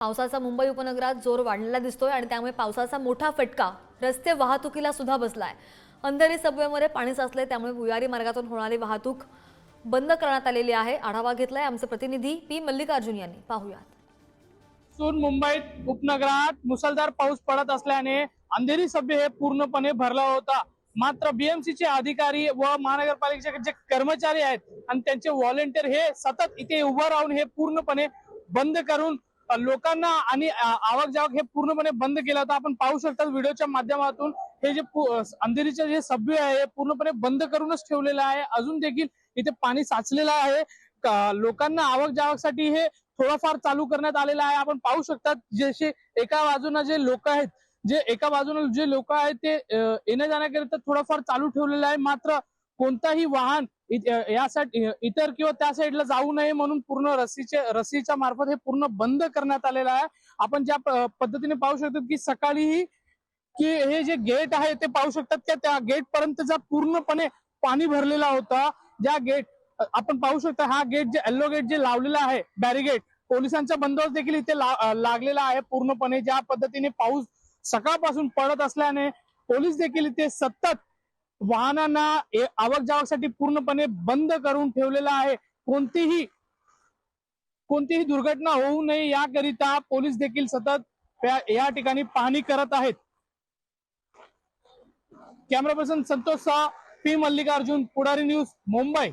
पावसाचा मुंबई उपनगरात जोर वाढलेला दिसतोय आणि त्यामुळे पावसाचा मोठा फटका रस्ते वाहतुकीला सुद्धा बसलाय. अंधेरी सबवेमध्ये पाणी साचले त्यामुळे भुयारी मार्गातून होणारी वाहतूक बंद करण्यात आलेली आहे. आढावा घेतलाय आमचे प्रतिनिधी पी. मल्लिकार्जुन यांनी. पाहुयात. मुंबईत उपनगरात मुसळधार पाऊस पडत असल्याने अंधेरी सभ्य हे पूर्णपणे भरला होता. मात्र बीएमसी चे अधिकारी व महानगरपालिकेचे जे कर्मचारी आहेत आणि त्यांचे व्हॉलेंटियर हे सतत इथे उभं राहून हे पूर्णपणे बंद करून लोकांना आणि आवक जावक हे पूर्णपणे बंद केलं होतं. आपण पाहू शकता व्हिडिओच्या माध्यमातून हे जे अंधेरीचे जे सभ्य आहे हे पूर्णपणे बंद करूनच ठेवलेलं आहे. अजून देखील इथे पाणी साचलेलं आहे. लोकांना आवक जावकसाठी हे थोडंफार चालू करण्यात आलेलं आहे. आपण पाहू शकतात जसे एका बाजूनं जे लोक आहेत जे एका बाजूनं जे लोक आहेत ते येण्या जाण्याकरिता थोडंफार चालू ठेवलेलं आहे. मात्र कोणताही वाहन या अ, इतर किंवा त्या साईडला जाऊ नये म्हणून पूर्ण रस्सीचे रस्सीच्या मार्फत हे पूर्ण बंद करण्यात आलेलं आहे. आपण ज्या पद्धतीने पाहू शकतो की सकाळीही की हे जे गेट आहे ते पाहू शकतात की? त्या गेट पर्यंतचा पूर्णपणे पाणी भरलेला होता. ज्या गेट आपण पाहू शकता हा गेट जे येल्लो गेट जे लावलेला आहे बॅरिगेट पोलिसांचा बंदोबस्त देखील इथे लागलेला आहे पूर्णपणे. ज्या पद्धतीने पाऊस सकाळपासून पडत असल्याने पोलीस देखील इथे सतत वाहनांना ए- आवक जावकसाठी पूर्णपणे बंद करून ठेवलेला आहे. कोणतीही कोणतीही दुर्घटना होऊ नये याकरिता पोलीस देखील सतत या ठिकाणी पाहणी करत आहेत. Camera person Santosh Shah P. Mallikarjun Pudhari news Mumbai.